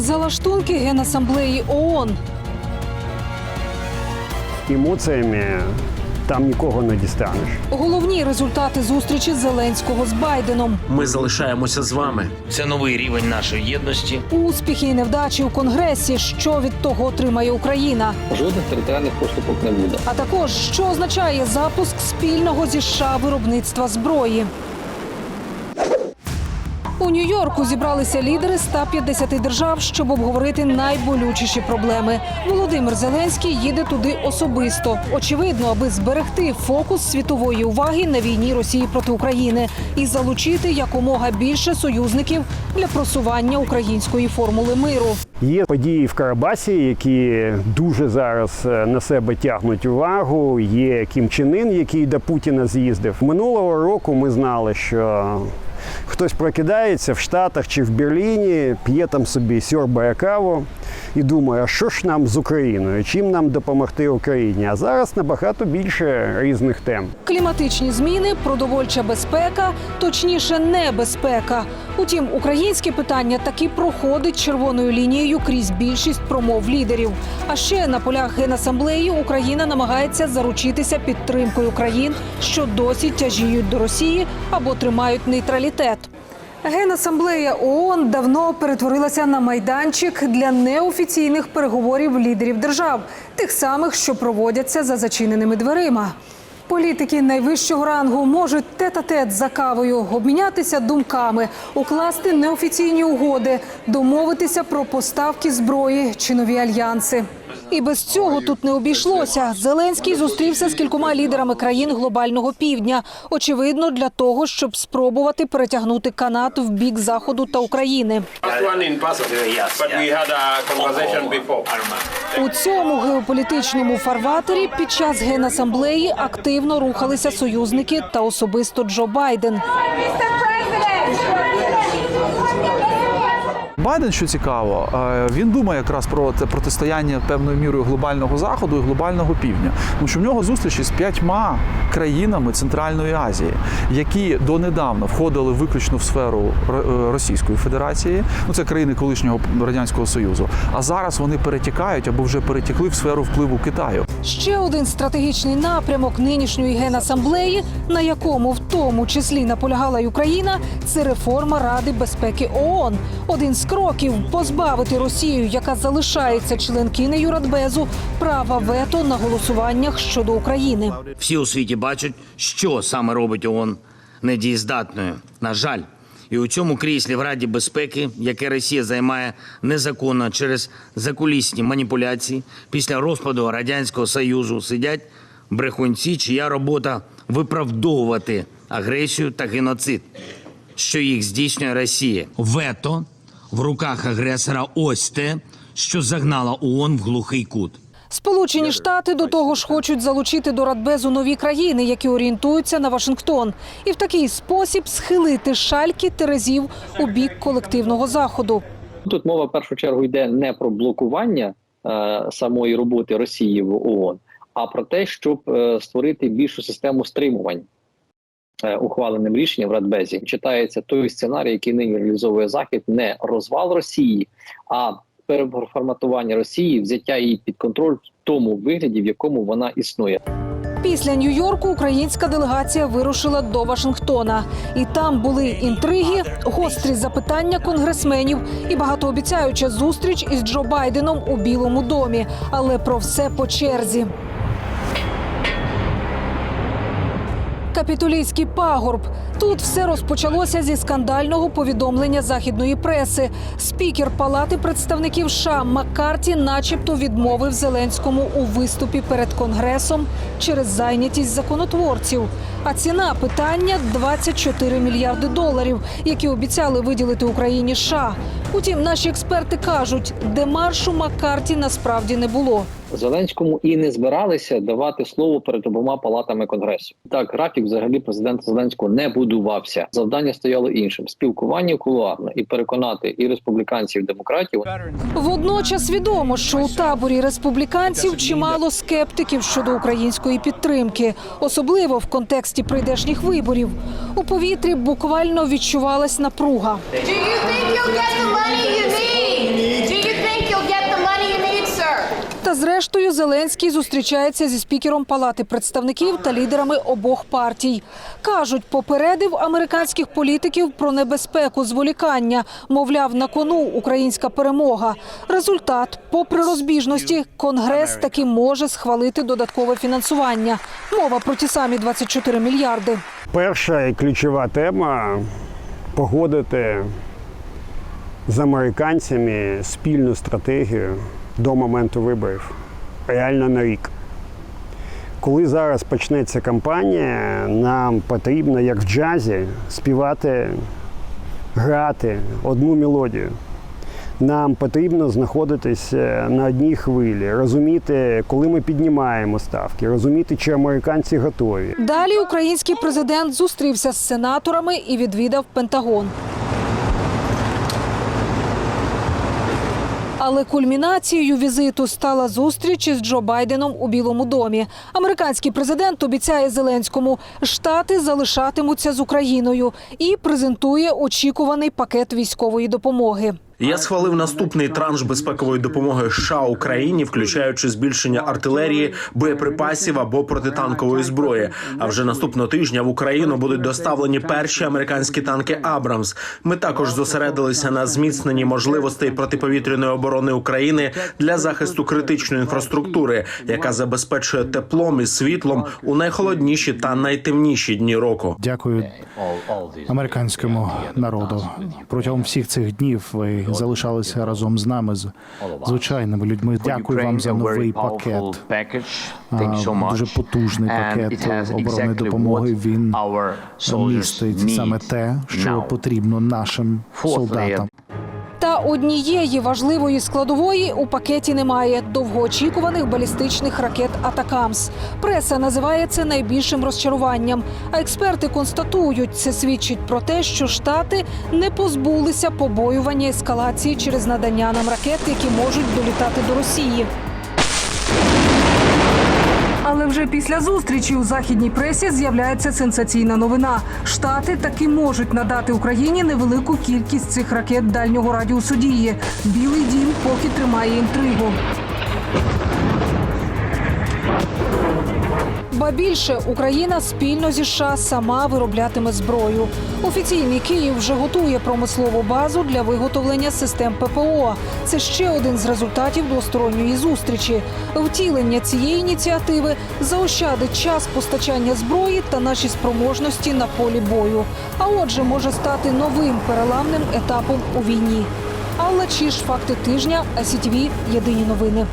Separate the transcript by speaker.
Speaker 1: Залаштунки генасамблеї ООН.
Speaker 2: Емоціями там нікого не дістанеш.
Speaker 1: Головні результати зустрічі Зеленського з Байденом.
Speaker 3: Ми залишаємося з вами. Це новий рівень нашої єдності.
Speaker 1: Успіхи і невдачі у конгресі. Що від того отримає Україна?
Speaker 4: Жодних територіальних поступок не буде.
Speaker 1: А також що означає запуск спільного зі США виробництва зброї. У Нью-Йорку зібралися лідери 150 держав, щоб обговорити найболючіші проблеми. Володимир Зеленський їде туди особисто. Очевидно, аби зберегти фокус світової уваги на війні Росії проти України і залучити якомога більше союзників для просування української формули миру.
Speaker 2: Є події в Карабасі, які дуже зараз е, на себе тягнуть увагу. Є Кім Чен Ін, який до Путіна з'їздив. Минулого року ми знали, що хтось прокидається в Штатах чи в Берліні, п'є там собі сьорбає каву і думає, а що ж нам з Україною, чим нам допомогти Україні? А зараз набагато більше різних тем.
Speaker 1: Кліматичні зміни, продовольча безпека, точніше, небезпека. Утім, українське питання таки проходить червоною лінією крізь більшість промов лідерів. А ще на полях генасамблеї Україна намагається заручитися підтримкою країн, що досі тяжіють до Росії або тримають нейтралітет. Генасамблея ООН давно перетворилася на майданчик для неофіційних переговорів лідерів держав, тих самих, що проводяться за зачиненими дверима. Політики найвищого рангу можуть тет-а-тет за кавою обмінятися думками, укласти неофіційні угоди, домовитися про поставки зброї чи нові альянси. І без цього тут не обійшлося. Зеленський зустрівся з кількома лідерами країн глобального півдня. Очевидно, для того, щоб спробувати перетягнути канат в бік заходу та України.
Speaker 5: Before.
Speaker 1: У цьому геополітичному фарватері під час генасамблеї активно рухалися союзники та особисто Джо Байден.
Speaker 6: Байден, що цікаво, е, він думає якраз про це протистояння певною мірою глобального заходу і глобального півдня. Тому що в нього зустрічі з п'ятьма країнами Центральної Азії, які донедавна входили виключно в сферу е, Російської Федерації. Ну це країни колишнього радянського союзу. А зараз вони перетікають або вже перетекли в сферу впливу Китаю.
Speaker 1: Ще один стратегічний напрямок нинішньої генасамблеї, на якому в тому числі наполягала й Україна, це реформа Ради безпеки ООН. Один з кроків позбавити Росію, яка залишається членкинею Радбезу, права вето на голосуваннях щодо України.
Speaker 3: Всі у світі бачать, що саме робить ООН недієздатною. На жаль, і у цьому кріслі в Раді безпеки, яке Росія займає незаконно через закулісні маніпуляції, після розпаду радянського союзу сидять брехунці, чия робота виправдовувати агресію та геноцид, що їх здійснює Росія. Вето в руках агресора ось те, що загнало ООН в глухий кут.
Speaker 1: Сполучені Штати до того ж хочуть залучити до Радбезу нові країни, які орієнтуються на Вашингтон, і в такий спосіб схилити шальки терезів у бік колективного заходу.
Speaker 4: Тут мова в першу чергу йде не про блокування е, самої роботи Росії в ООН, а про те, щоб е, створити більшу систему стримувань. Е, Ухваленим рішенням в Радбезі читається той сценарій, який нині реалізовує Захід, не розвал Росії, а переформатування Росії, взяття її під контроль в тому вигляді, в якому вона існує.
Speaker 1: Після Нью-Йорку українська делегація вирушила до Вашингтона, і там були інтриги, гострі запитання конгресменів і багатообіцяюча зустріч із Джо Байденом у Білому домі. Але про все по черзі. Капітолійський пагорб. Тут все розпочалося зі скандального повідомлення західної преси. Спікер Палати представників США Маккарті, начебто, відмовив Зеленському у виступі перед конгресом через зайнятість законотворців. А ціна питання 24 мільярди доларів, які обіцяли виділити Україні США. Утім, наші експерти кажуть, демаршу Маккарті насправді не було.
Speaker 4: Зеленському і не збиралися давати слово перед обома палатами конгресу. Так, графік взагалі президента Зеленського не будувався. Завдання стояло іншим: спілкування кулуарно і переконати і республіканців, і демократів.
Speaker 1: Водночас відомо, що у таборі республіканців чимало скептиків щодо української підтримки, особливо в контексті прийдешніх виборів. У повітрі буквально відчувалась напруга.
Speaker 7: Do you think you'll get the money you need? Do
Speaker 1: зрештою Зеленський зустрічається зі спікером Палати представників та лідерами обох партій. Кажуть, попередив американських політиків про небезпеку зволікання. Мовляв, на кону українська перемога. Результат, попри розбіжності, конгрес таки може схвалити додаткове фінансування. Мова про ті самі 24 мільярди.
Speaker 2: Перша і ключова тема погодити з американцями спільну стратегію до моменту виборів, реально на рік. Коли зараз почнеться кампанія, нам потрібно, як в джазі, співати, грати одну мелодію. Нам потрібно знаходитися на одній хвилі, розуміти, коли ми піднімаємо ставки, розуміти, чи американці готові.
Speaker 1: Далі український президент зустрівся з сенаторами і відвідав Пентагон. Але кульмінацією візиту стала зустріч із Джо Байденом у Білому домі. Американський президент обіцяє Зеленському, штати залишатимуться з Україною і презентує очікуваний пакет військової допомоги.
Speaker 7: Я схвалив наступний транш безпекової допомоги США Україні, включаючи збільшення артилерії, боєприпасів або протитанкової зброї. А вже наступного тижня в Україну будуть доставлені перші американські танки Абрамс. Ми також зосередилися на зміцненні можливостей протиповітряної оборони України для захисту критичної інфраструктури, яка забезпечує теплом і світлом у найхолодніші та найтемніші дні року.
Speaker 8: Дякую американському народу. Протягом всіх цих днів ви залишалися разом з нами, з звичайними людьми. Дякую вам за новий пакет. Дуже потужний пакет оборонної допомоги. Він містить саме те, що потрібно нашим солдатам.
Speaker 1: Та однієї важливої складової у пакеті немає довгоочікуваних балістичних ракет Атакамс. Преса називає це найбільшим розчаруванням. А експерти констатують, це свідчить про те, що штати не позбулися побоювання ескалації через надання нам ракет, які можуть долітати до Росії. Але вже після зустрічі у західній пресі з'являється сенсаційна новина. Штати таки можуть надати Україні невелику кількість цих ракет дальнього радіусу дії. Білий дім поки тримає інтригу. Ба більше Україна спільно зі США сама вироблятиме зброю. Офіційний Київ вже готує промислову базу для виготовлення систем ППО. Це ще один з результатів двосторонньої зустрічі. Втілення цієї ініціативи заощадить час постачання зброї та наші спроможності на полі бою. А отже, може стати новим переламним етапом у війні. Алла Чіш, факти тижня, АСІТВ, Єдині новини.